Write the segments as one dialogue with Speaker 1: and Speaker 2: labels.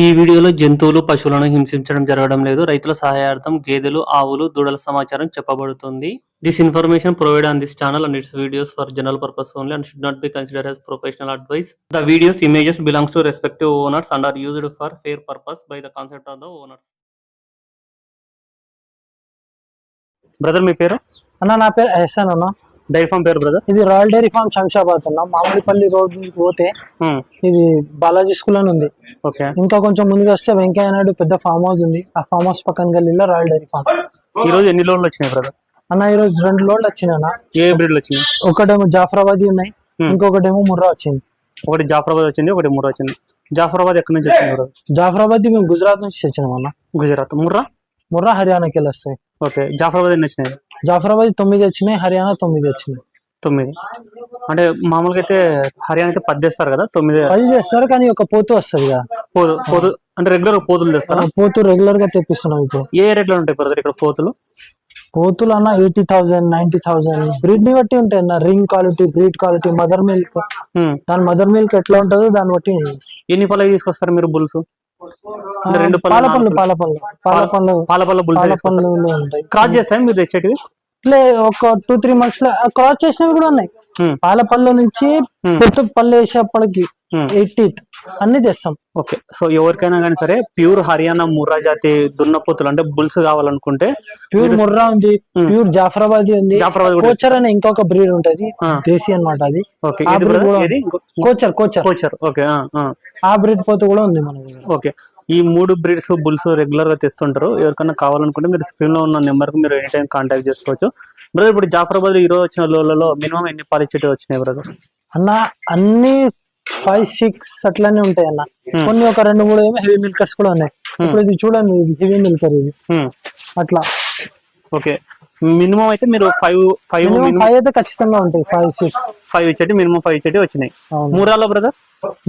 Speaker 1: ఈ వీడియోలో జంతువులు పశువులను హింసించడం జరగడం లేదు. రైతుల సహాయార్థం గేదెలు ఆవులు దూడల సమాచారం చెప్పబడుతుంది. This information provide on this channel and its videos for general purpose only and should not be consider as professional advice the videos images belongs to respective owners and are used for fair purpose by the concept of the owners brother మీ పేరు?
Speaker 2: అన్న నా పేరు ఎహసాన్ అన్న.
Speaker 1: Dairy farm పేరు brother
Speaker 2: ఇది royal dairy farm Shamshabad అన్న. Mamidipalli road మీద పోతే ఇది బాలాజీ స్కూల్ అని ఉంది.
Speaker 1: ఓకే.
Speaker 2: ఇంకా కొంచెం ముందుకు వస్తే వెంకయ్య నాయుడు పెద్ద ఫామ్ హౌస్ ఉంది. ఆ ఫామ్ హౌస్ పక్కన గల్లీలో రాయల్ డైరీ ఫార్మ్
Speaker 1: ఈ రోజు ఎన్ని లోన్లు వచ్చినాయి బ్రదర్
Speaker 2: అన్న ఈ రోజు రెండు లోడ్లు వచ్చినాయి అన్న.
Speaker 1: ఏ బ్రీడ్లు వచ్చినాయి?
Speaker 2: ఒకటేమో జాఫరాబాద్ ఉన్నాయి.
Speaker 1: Hmm.
Speaker 2: ఇంకొకటేమో ముర్రా వచ్చింది.
Speaker 1: ఒకటి జాఫరాబాద్ వచ్చింది ఒకటి ముర్రా వచ్చింది. జాఫరాబాద్ ఎక్కడి నుంచి వచ్చింది బ్రదర్
Speaker 2: జాఫరాబాద్ మేము గుజరాత్ నుంచి తెచ్చినాం అన్న.
Speaker 1: గుజరాత్. ముర్రా?
Speaker 2: ముర్రా హర్యానాకి వెళ్ళి వస్తాయి
Speaker 1: ఓకే. జాఫరాబాద్ ఎన్ని వచ్చినాయి?
Speaker 2: జాఫరాబాద్ తొమ్మిది వచ్చినాయి హర్యానా తొమ్మిది వచ్చినాయి.
Speaker 1: తొమ్మిది. అంటే మామూలుగా అయితే హర్యానా అయితే పది తెస్తారు కదా తొమ్మిది.
Speaker 2: పది చేస్తారు కానీ ఒక పోతు వస్తుంది కదా.
Speaker 1: పోదు పోదు అంటే రెగ్యులర్ పోతులు తెస్తారా?
Speaker 2: పోతు రెగ్యులర్గా తెప్పిస్తున్నాం ఇప్పుడు.
Speaker 1: ఏ రేట్లో ఉంటాయి బ్రదర్ ఇక్కడ పోతులు?
Speaker 2: పోతులు అన్న ఎయిటీ థౌసండ్ నైన్టీ థౌసండ్. బ్రీడ్ని బట్టి ఉంటాయి అన్న. Ring quality breed quality mother milk. దాని మదర్ మిల్క్ ఎట్లా ఉంటుందో దాన్ని బట్టి.
Speaker 1: ఎన్ని పళ్ళకి తీసుకొస్తారు మీరు బుల్స్? రెండు పళ్ళు,
Speaker 2: పాల
Speaker 1: నాలుగు
Speaker 2: పళ్ళు పాల పళ్ళు. పాల పళ్ళు
Speaker 1: పాల పళ్ళ బుల్స్
Speaker 2: పాల పళ్ళు ఉంటాయి.
Speaker 1: క్రాస్ చేస్తాయి మీరు తెచ్చేటివి?
Speaker 2: ఇట్లే ఒక టూ త్రీ మంత్స్లో క్రాస్ చేసినవి కూడా ఉన్నాయి.
Speaker 1: హ్మ్.
Speaker 2: పాల పళ్ళు నుంచి
Speaker 1: Hmm.
Speaker 2: కొత్త పళ్ళు వేసేప్పటికి. ఎయిటీత్ అన్ని తెస్తాం.
Speaker 1: ఓకే. సో ఎవరికైనా కానీ సరే ప్యూర్ హర్యానా ముర్రా జాతి దున్నపోతులు అంటే బుల్స్ కావాలనుకుంటే
Speaker 2: ప్యూర్ ముర్రా ఉంది
Speaker 1: Hmm.
Speaker 2: ప్యూర్ జాఫరాబాదీ ఉంది. కోచర్ అనే ఇంకొక బ్రీడ్ ఉంటది. దేశీ అన్నమాట అది. కోచర్ కోచర్.
Speaker 1: కోచర్. ఓకే. ఆ,
Speaker 2: బ్రీడ్ పోతు కూడా ఉంది మన
Speaker 1: ఓకే. ఈ మూడు బ్రీడ్స్ బుల్స్ రెగ్యులర్గా తెస్తుంటారు. ఎవరికైనా కావాలనుకుంటే మీరు స్క్రీన్లో ఉన్న నెంబర్కు మీరు ఎనీ టైం కాంటాక్ట్ చేసుకోవచ్చు. బ్రదర్ ఇప్పుడు జాఫరాబాద్ ఈ రోజు వచ్చిన లోలలో మినిమం ఎన్ని పాలు ఇచ్చేటివి వచ్చినాయి బ్రదర్
Speaker 2: అన్న అన్ని ఫైవ్ సిక్స్ అట్లానే ఉంటాయి అన్న
Speaker 1: Hmm.
Speaker 2: కొన్ని ఒక రెండు మూడు ఏమో హెవీ మిల్కర్స్ కూడా ఉన్నాయి. ఇప్పుడు ఇది చూడండి ఇది హెవీ మిల్కర్ ఇది. అట్లా.
Speaker 1: ఓకే మినిమం అయితే మీరు ఫైవ్ ఫైవ్
Speaker 2: మినిమం ఫైవ్ అయితే ఖచ్చితంగా ఉంటాయి ఫైవ్ సిక్స్
Speaker 1: ఫైవ్ ఇచ్చేటి మినిమం ఫైవ్ ఇచ్చేటి వచ్చినాయి. మూరాలో బ్రదర్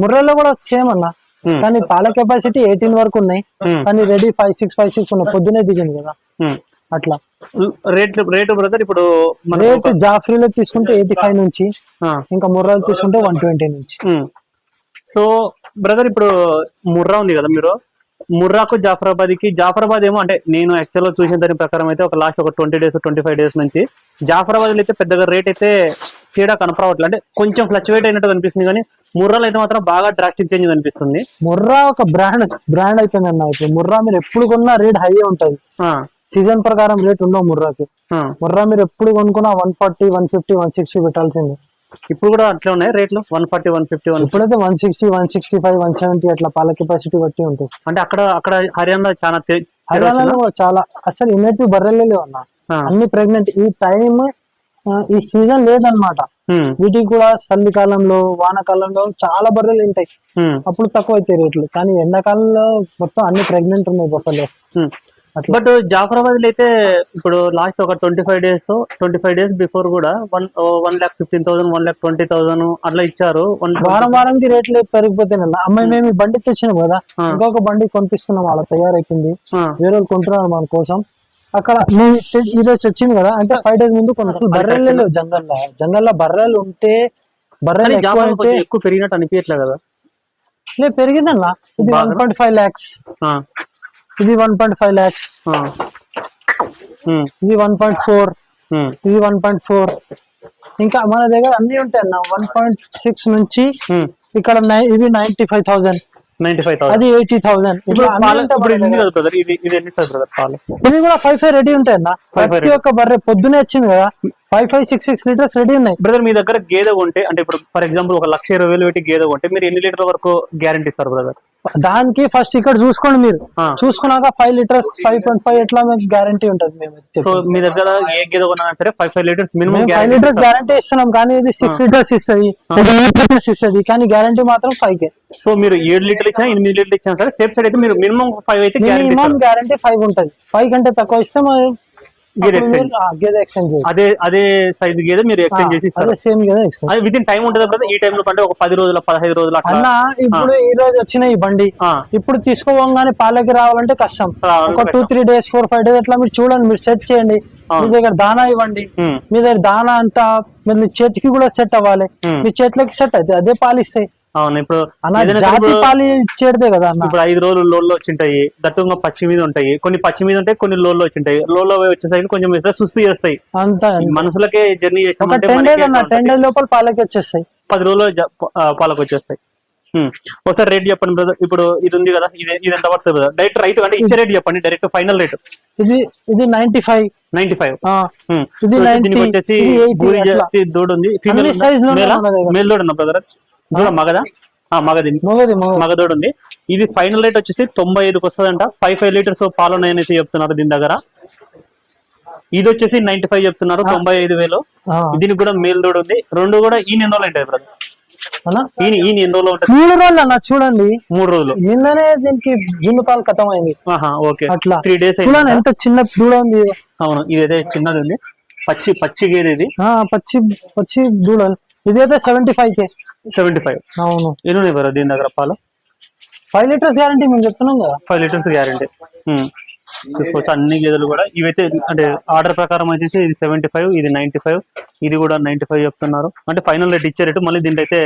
Speaker 2: ముర్రెల్లో కూడా సేమ్ అన్న.
Speaker 1: Hmm.
Speaker 2: కానీ పాల కెపాసిటీ ఎయిటీన్ వరకు ఉన్నాయి. కానీ ready five six five six ఉన్నాయి పొద్దునే దిగింది కదా. అట్లా.
Speaker 1: రేట్ రేటు బ్రదర్ ఇప్పుడు
Speaker 2: రేట్ జాఫ్రీలో తీసుకుంటే ఎయిటీ ఫైవ్ నుంచి ఇంకా ముర్రాలు తీసుకుంటే వన్ ట్వంటీ నుంచి.
Speaker 1: సో బ్రదర్ ఇప్పుడు ముర్రా ఉంది కదా మీరు? ముర్రాకు జాఫరాబాద్కి జాఫరాబాద్ ఏమో అంటే నేను యాక్చువల్గా చూసిన దాని ప్రకారం అయితే ఒక లాస్ట్ ఒక twenty days twenty five days నుంచి జాఫరాబాద్లో అయితే పెద్దగా రేట్ అయితే తేడా కనపడవట్లేదు అంటే కొంచెం ఫ్లక్చువేట్ అయినట్టు కనిపిస్తుంది కానీ ముర్రాలో అయితే మాత్రం బాగా డ్రాస్టిక్ చేంజ్ కనిపిస్తుంది
Speaker 2: ముర్రా ఒక బ్రాండ్ బ్రాండ్ అయిపోయింది అన్న ఇప్పుడు ముర్రా మీరు ఎప్పుడు కొన్నా రేట్ హై ఉంటది.
Speaker 1: ఆ,
Speaker 2: సీజన్ ప్రకారం రేట్ ఉండవు ముర్రాకి. ముర్రా మీరు ఎప్పుడు కొనుక్కున్నా one forty one fifty one sixty పెట్టాల్సిందే.
Speaker 1: ఇప్పుడు కూడా అట్లా ఉన్నాయి రేట్లు? One forty one fifty one
Speaker 2: ఇప్పుడైతే one sixty one sixty five one seventy అట్లా పాల కెపాసిటీ బట్టి ఉంటుంది
Speaker 1: అంటే అక్కడ అక్కడ హర్యానా చాలా
Speaker 2: హర్యానాలో చాలా. అసలు ఇన్నెటివ్ బర్రెలే అన్న. అన్ని ప్రెగ్నెంట్ ఈ టైం ఈ సీజన్ లేదన్నమాట.
Speaker 1: ఉమ్,
Speaker 2: వీటికి కూడా చలికాలంలో వానాకాలంలో చాలా బర్రెలు ఉంటాయి. అప్పుడు తక్కువ అవుతాయి రేట్లు. కానీ ఎండాకాలంలో మొత్తం అన్ని ప్రెగ్నెంట్ ఉన్నాయి బొక్కలు. అట్లా.
Speaker 1: బట్ జాఫరాబాద్లో అయితే ఇప్పుడు లాస్ట్ ఒక twenty five days twenty five days before కూడా one one lakh fifteen thousand one lakh twenty thousand అట్లా ఇచ్చారు.
Speaker 2: వారం వారంకి రేట్లు పెరిగిపోతాయి అమ్మాయి మేము బండి తెచ్చినాం కదా. ఇంకొక బండి కొనిపిస్తున్నాం అలా తయారైతుంది
Speaker 1: ఆ,
Speaker 2: వేరే వాళ్ళు కొంటున్నారు మన కోసం. అక్కడ మేము తె- ఈ రోజు వచ్చింది కదా అంటే ఫైవ్ డేస్ ముందు కొన్ని బర్రెలు లేవు జంగల్లో జంగల్లో బర్రెలు ఉంటే బర్రెలు ఎక్కువ
Speaker 1: పెరిగినట్టు అనిపించట్లేదు కదా?
Speaker 2: లే పెరిగిందన్న. ఇది? వన్ పాయింట్ ఫైవ్ ల్యాక్స్
Speaker 1: ఆ,
Speaker 2: ఇది one point five lakhs.
Speaker 1: Um,
Speaker 2: ఇది వన్ పాయింట్ ఫోర్ ఇది వన్ పాయింట్ ఫోర్ ఇంకా మన దగ్గర అన్ని ఉంటాయి అన్న వన్ పాయింట్ సిక్స్ నుంచి. ఇక్కడ ఇవి నైన్టీ ఫైవ్ థౌసండ్
Speaker 1: 95,000
Speaker 2: అది ఎయిటీ థౌసండ్.
Speaker 1: ఇది ఉంది కదా. బ్రదర్ ఇది ఇది ఎన్ని సార్ బ్రదర్ పాలు?
Speaker 2: ఇది కూడా ఫైవ్ ఫైవ్ రెడీ ఉంటాయి అన్న ప్రతి ఒక్క బర్రె పొద్దునే వచ్చింది కదా. Five five six six litres ready ఉన్నాయి.
Speaker 1: బ్రదర్ మీ దగ్గర గేదె కొంటే అంటే ఇప్పుడు ఫర్ ఎగ్జాంపుల్ ఒక లక్ష ఇరవై వేలు పెట్టి గేదె కొంటే మీరు ఎన్ని లీటర్ వరకు గ్యారంటీ ఇస్తారు బ్రదర్
Speaker 2: దానికి ఫస్ట్ ఇక్కడ చూసుకోండి మీరు. చూసుకున్నాక five litres five point five ఎట్లా మీకు గ్యారంటీ ఉంటుంది మేము
Speaker 1: సో మీ దగ్గర ఏ గేదె కొన్నా సరే five five litres minimum
Speaker 2: five
Speaker 1: guarantee
Speaker 2: litres guarantee ఇస్తున్నాం కానీ ఇది సిక్స్ లీటర్స్ ఇస్తుంది లీటర్స్ ఇస్తుంది కానీ గ్యారంటీ మాత్రం ఫైవ్ కే
Speaker 1: సో మీరు ఏడు లీటర్లు ఇచ్చినా ఎనిమిది లీటర్లు ఇచ్చినా సరే సేఫ్ సైడ్ అయితే మీరు మినిమం ఫైవ్ అయితే
Speaker 2: మినిమం గ్యారంటీ ఫైవ్ ఉంటుంది. ఫైవ్ కంటే తక్కువ ఇస్తే
Speaker 1: అదే అదే సైజ్ గేదె మీరు ఎక్స్చేంజ్ చేసి
Speaker 2: సేమ్
Speaker 1: అది విత్ ఇన్ టైం ఉంటుంది కదా ఈ టైంలో అంటే ఒక పది రోజుల పదహైదు రోజులు అట్లా?
Speaker 2: అన్న ఇప్పుడు ఈ రోజు వచ్చిన ఈ బండి. ఇప్పుడు తీసుకోగానే పాలకి రావాలంటే కష్టం. ఒక two three days four five days అట్లా మీరు చూడండి మీరు సెట్ చేయండి. మీ దగ్గర దానా ఇవ్వండి. మీ దగ్గర దానా అంతా మీరు మీ చేతికి కూడా సెట్ అవ్వాలి. మీ చేతులకి సెట్ అయితే అదే పాలు ఇస్తాయి
Speaker 1: అవును ఇప్పుడు
Speaker 2: పాలు ఇచ్చేదే కదా
Speaker 1: ఇప్పుడు ఐదు రోజులు లోల్లో వచ్చింటాయి దట్టంగా పచ్చి మీద ఉంటాయి కొన్ని పచ్చి మీద ఉంటాయి కొన్ని లోల్లో వచ్చింటాయి. లోల్లో వచ్చేసరికి కొంచెం సుస్తు చేస్తాయి.
Speaker 2: అంతా
Speaker 1: మనుషులకే జర్నీ?
Speaker 2: డేస్ లోపల పాలకి వచ్చేస్తాయి.
Speaker 1: పది రోజులు పాలకు వచ్చేస్తాయి. ఒకసారి రేట్ చెప్పండి బ్రదర్. ఇప్పుడు ఇది ఉంది కదా ఇది ఇది ఎంత పడుతుంది బ్రదర్? డైరెక్ట్ రైతు అంటే ఇచ్చే రేట్ చెప్పండి డైరెక్ట్ ఫైనల్ రేట్.
Speaker 2: ఇది ఇది నైన్టీ ఫైవ్
Speaker 1: నైన్టీ ఫైవ్
Speaker 2: ఇది 90,
Speaker 1: దీనికి వచ్చేసి
Speaker 2: ఇది 80
Speaker 1: గూరి
Speaker 2: అట్లా.
Speaker 1: జాతి దూడ ఉంది. ఫీమేల్. మేల్ దూడ ఉన్నా బ్రదర్? దూడ మగదా? ఆ, మగది.
Speaker 2: మొగది మొగది
Speaker 1: మగదోడు ఉంది ఇది ఫైనల్ రేట్ వచ్చేసి తొంభై ఐదుకి వస్తుందంట. ఫైవ్ ఫైవ్ లీటర్స్ పాలు ఉన్నాయని చెప్తున్నారు దీని దగ్గర. ఇది వచ్చేసి నైన్టీ ఫైవ్ చెప్తున్నారు తొంభై ఐదు వేలు. దీనికి కూడా మేల్ దూడ ఉంది రెండు కూడా ఎన్ని రోజులు ఉంటాయి బ్రదర్. ఈయన ఈయన ఎన్ని రోజులు ఉంటుంది
Speaker 2: మూడు రోజులు అన్న చూడండి.
Speaker 1: మూడు రోజులు.
Speaker 2: నిన్ననే దీనికి జున్ను పాలు ఖతం అయింది
Speaker 1: ఓకే.
Speaker 2: అట్లా.
Speaker 1: త్రీ డేస్
Speaker 2: చూడండి ఎంత చిన్న దూడ ఉంది.
Speaker 1: అవును ఇదైతే చిన్నది ఉంది. పచ్చి పచ్చి గేదె ఇది.
Speaker 2: పచ్చి పచ్చి దూడ. ఇదైతే seventy five K.
Speaker 1: Seventy five.
Speaker 2: అవును.
Speaker 1: ఎన్ని ఉన్నాయి దీని దగ్గర పాలు?
Speaker 2: ఫైవ్ లీటర్స్ గ్యారంటీ మేము చెప్తున్నాం కదా.
Speaker 1: ఫైవ్ లీటర్స్ గ్యారంటీ తీసుకోవచ్చు అన్ని గేదెలు కూడా ఇవైతే అంటే ఆర్డర్ ప్రకారం వచ్చేసి ఇది సెవెంటీ ఫైవ్ ఇది నైన్టీ ఫైవ్ ఇది కూడా నైన్టీ ఫైవ్ చెప్తున్నారు. అంటే ఫైనల్ రేట్ ఇచ్చే రేటు మళ్ళీ దీంట్లో అయితే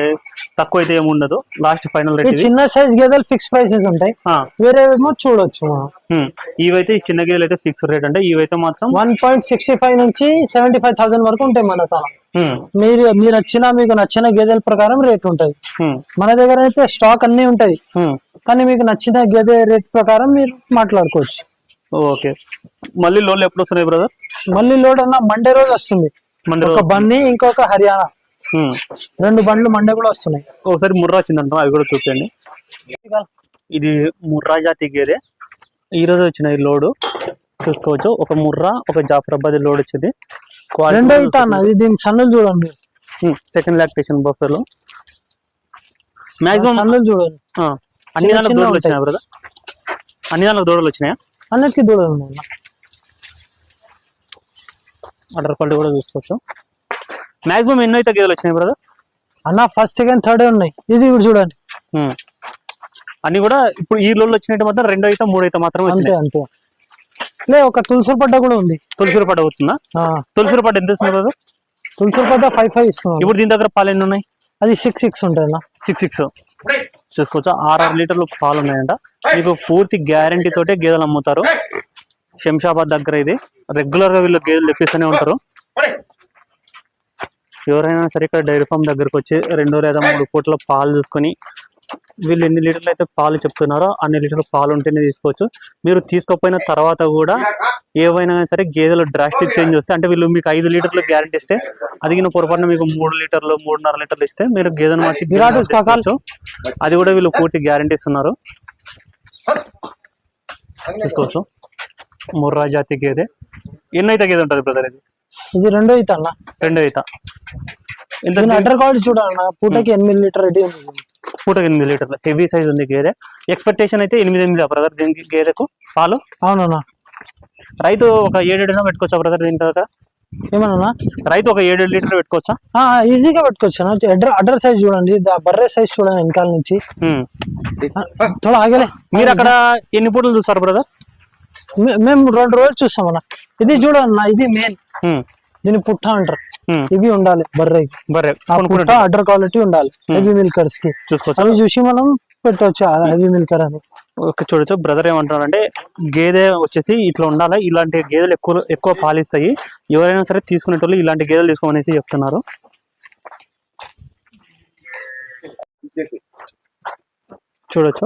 Speaker 1: తక్కువ అయితే ఏమి ఉండదు. లాస్ట్ ఫైనల్ రేట్
Speaker 2: చిన్న సైజ్ గేదెలు ఫిక్స్ ప్రైసెస్ ఉంటాయి. వేరేవేమో చూడొచ్చు.
Speaker 1: ఇవైతే చిన్న గేదెలు అయితే ఫిక్స్ రేట్ అంటే ఇవైతే మాత్రం
Speaker 2: వన్ పాయింట్ సిక్స్టీ ఫైవ్ నుంచి సెవెంటీ ఫైవ్ థౌసండ్ వరకు ఉంటాయి మన తన మీరు మీరు నచ్చిన మీకు నచ్చిన గేదెల ప్రకారం రేట్ ఉంటుంది. మన దగ్గర అయితే స్టాక్ అన్ని ఉంటాయి. కానీ మీకు నచ్చిన గేదె రేట్ ప్రకారం మీరు మాట్లాడుకోవచ్చు.
Speaker 1: ఓకే. మళ్ళీ లోన్లు ఎప్పుడు వస్తున్నాయి బ్రదర్
Speaker 2: మళ్ళీ లోడ్ అన్న మండే రోజు వస్తుంది.
Speaker 1: మండే
Speaker 2: ఒక
Speaker 1: రోజు
Speaker 2: బన్ని ఇంకొక హర్యానా.
Speaker 1: ఉమ్.
Speaker 2: రెండు బండ్లు మండే కూడా వస్తున్నాయి.
Speaker 1: ఒకసారి ముర్రా వచ్చిందంట అవి కూడా చూపించండి ఇది ముర్రా జాతి గేదె. ఈ రోజు వచ్చిన ఈ లోడు. చూసుకోవచ్చు. ఒక ముర్రా ఒక జాఫరాబాద్ లోడ్ వచ్చింది.
Speaker 2: రెండో ఇత అన్న దీని సన్నులు చూడండి
Speaker 1: సెకండ్ లాక్టేషన్ బఫెలో మాక్సిమం
Speaker 2: సన్నులు చూడండి.
Speaker 1: అన్ని
Speaker 2: చిన్న
Speaker 1: దూడలు. వచ్చినాయి బ్రదర్ అన్ని దానికి దూడలు వచ్చినాయా?
Speaker 2: అన్నిటికీ చూడండి అన్న.
Speaker 1: అడర్ క్వాలిటీ కూడా చూసుకోవచ్చు. మాక్సిమం ఎన్నో అయితే గేదెలు వచ్చినాయి బ్రదర్
Speaker 2: అన్న ఫస్ట్ సెకండ్ థర్డ్ ఉన్నాయి. ఇది కూడా చూడండి.
Speaker 1: అన్ని కూడా ఇప్పుడు ఈ లోడ్లు వచ్చినట్టు మాత్రం రెండో అయితే మూడు అయితే మాత్రం
Speaker 2: అంతే అంతే. లే ఒక తులసూరు పడ్డ కూడా ఉంది.
Speaker 1: తులసిరి పడ్డ అవుతుందా తులసిరి పడ్డ ఎంత ఇస్తుంది బ్రదర్
Speaker 2: తులసూరు పడ్డ ఫైవ్ ఫైవ్ ఇస్తున్నాం.
Speaker 1: ఇప్పుడు దీని దగ్గర పాలు ఎన్ని ఉన్నాయి?
Speaker 2: అది సిక్స్ సిక్స్ అన్న.
Speaker 1: సిక్స్ సిక్స్ చూసుకోవచ్చు? ఆరు ఆరు లీటర్లు పాలు ఉన్నాయంట. మీకు పూర్తి గ్యారంటీ తోటే గేదెలు అమ్ముతారు. శంషాబాద్ దగ్గర ఇది. రెగ్యులర్గా వీళ్ళు గేదెలు తెప్పిస్తూనే ఉంటారు. ఎవరైనా సరే ఇక్కడ డైరీ ఫామ్ దగ్గరకు వచ్చి రెండు లేదా మూడు పూట్ల పాలు చూసుకొని వీళ్ళు ఎన్ని లీటర్లు అయితే పాలు చెప్తున్నారో అన్ని లీటర్లు పాలు ఉంటేనే తీసుకోవచ్చు. మీరు తీసుకోకపోయిన తర్వాత కూడా ఏవైనా సరే గేదెలు డ్రాస్టిక్ చేంజ్ వస్తే అంటే వీళ్ళు మీకు ఐదు లీటర్లు గ్యారంటీ ఇస్తే అదిగిన పొరపాటున మీకు మూడు లీటర్లు మూడున్నర లీటర్లు ఇస్తే మీరు గేదెను మార్చి. అది కూడా వీళ్ళు పూర్తి గ్యారంటీ ఇస్తున్నారు. తీసుకోవచ్చు. ముర్రా జాతి గేదె. ఎన్ని అయితే గేదె ఉంటుంది బ్రదర్ ఇది?
Speaker 2: ఇది రెండో ఇత అన్న.
Speaker 1: రెండో ఈత.
Speaker 2: దీని అడ్డర్ కార్డు చూడన్న పూటకి ఎనిమిది లీటర్ రెడీ ఉంది.
Speaker 1: పూట ఎనిమిది లీటర్లు. హెవీ సైజ్ ఉంది గేదె ఎక్స్పెక్టేషన్ అయితే ఎనిమిది ఎనిమిది బ్రదర్ దీనికి గేదెకు పాలు?
Speaker 2: అవునన్నా.
Speaker 1: రైతు ఒక ఏడేడున పెట్టుకోవచ్చా బ్రదర్ దీని తర్వాత?
Speaker 2: ఏమన్నా?
Speaker 1: రైతు ఒక ఏడు లీటర్ పెట్టుకోవచ్చా?
Speaker 2: ఈజీగా పెట్టుకోవచ్చు అడ్డర్ అడ్డర్ సైజ్ చూడండి. బర్రె సైజ్ చూడండి వెనకాల నుంచి. ఆగలే.
Speaker 1: మీరు అక్కడ ఎన్ని పూటలు చూస్తారు బ్రదర్
Speaker 2: మేము రెండు రోజులు చూస్తామన్న. ఇది చూడన్న ఇది మెయిన్ దీని పుట్ట అంటారు. ఇవి ఉండాలి
Speaker 1: బర్రె
Speaker 2: పుట్ట
Speaker 1: కొనుక్కుంటే
Speaker 2: అడ్డర్ క్వాలిటీ ఉండాలి హెవీ మిల్కర్స్కి.
Speaker 1: చూసుకోవచ్చు?
Speaker 2: అవి చూసి మనం పెట్టవచ్చు హెవీ మిల్కర్ అని.
Speaker 1: ఓకే చూడొచ్చు బ్రదర్ ఏమంటారంటే గేదె వచ్చేసి ఇట్లా ఉండాలి ఇలాంటి గేదెలు ఎక్కువ ఎక్కువ పాలిస్తాయి. ఎవరైనా సరే తీసుకునేటోళ్ళు ఇలాంటి గేదెలు తీసుకోమనేసి చెప్తున్నారు. చూడొచ్చు.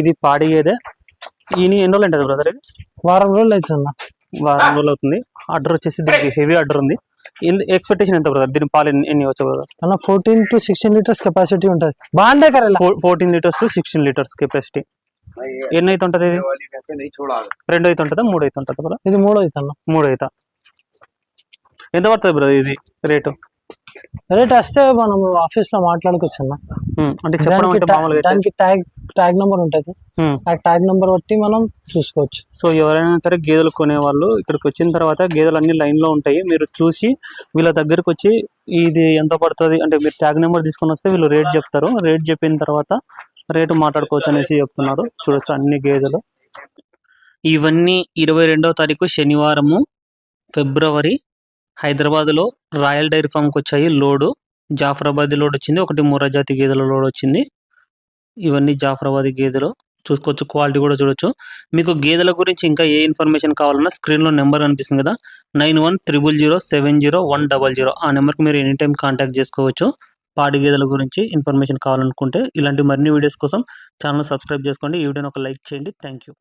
Speaker 1: ఇది పాడి గేదె. ఈయన ఎన్ని రోజులు ఉంటుంది బ్రదర్ ఇది?
Speaker 2: వారం రోజులు అవుతుందన్న.
Speaker 1: వారం రోజులు అవుతుంది. ఆర్డర్ వచ్చేసి దీనికి హెవీ ఆర్డర్ ఉంది. ఎక్స్పెక్టేషన్ ఎంత బ్రదర్ దీని పాలు ఎన్ని- వచ్చు బ్రదర్
Speaker 2: అన్న fourteen to sixteen litres capacity ఉంటుంది. బాగుండే కరెలా
Speaker 1: fourteen litres to sixteen litres capacity ఎన్ని అయితే ఉంటుంది ఇది? రెండు అయితే ఉంటుందా? మూడు అయితే ఉంటుంది బ్రదర్
Speaker 2: ఇది మూడో అవుతుంది
Speaker 1: మూడు అయితే. ఎంత పడుతుంది బ్రదర్ ఇది? రేటు
Speaker 2: రేట్ వస్తే మనం ఆఫీస్లో మాట్లాడుకోవచ్చు అన్న
Speaker 1: అంటే
Speaker 2: దానికి ట్యాగ్ ట్యాగ్ నెంబర్ ఉంటుంది. ఆ ట్యాగ్ నెంబర్ బట్టి మనం చూసుకోవచ్చు.
Speaker 1: సో ఎవరైనా సరే గేదెలు కొనేవాళ్ళు ఇక్కడికి వచ్చిన తర్వాత గేదెలు అన్ని లైన్లో ఉంటాయి. మీరు చూసి వీళ్ళ దగ్గరికి వచ్చి ఇది ఎంత పడుతుంది? అంటే మీరు ట్యాగ్ నెంబర్ తీసుకొని వస్తే వీళ్ళు రేట్ చెప్తారు. రేట్ చెప్పిన తర్వాత రేటు మాట్లాడుకోవచ్చు అనేసి చెప్తున్నారు. చూడొచ్చు అన్ని గేదెలు. ఇవన్నీ ఇరవై రెండవ తారీఖు శనివారము ఫిబ్రవరి హైదరాబాద్లో రాయల్ డైరీ ఫామ్కి వచ్చాయి లోడు. జాఫరాబాద్ లోడ్ వచ్చింది ఒకటి ముర్రా జాతి గేదెల లోడ్ వచ్చింది ఇవన్నీ జాఫరాబాద్ గేదెలు. చూసుకోవచ్చు క్వాలిటీ కూడా చూడొచ్చు. మీకు గేదెల గురించి ఇంకా ఏ ఇన్ఫర్మేషన్ కావాలన్నా స్క్రీన్లో నెంబర్ కనిపిస్తుంది కదా? Nine one triple zero seven zero one double zero. ఆ నెంబర్కి మీరు ఎనీ టైం కాంటాక్ట్ చేసుకోవచ్చు. పాడి గేదెల గురించి ఇన్ఫర్మేషన్ కావాలనుకుంటే ఇలాంటి మరిన్ని వీడియోస్ కోసం ఛానల్ సబ్స్క్రైబ్ చేసుకోండి. ఈ వీడియోని ఒక లైక్ చేయండి. Thank you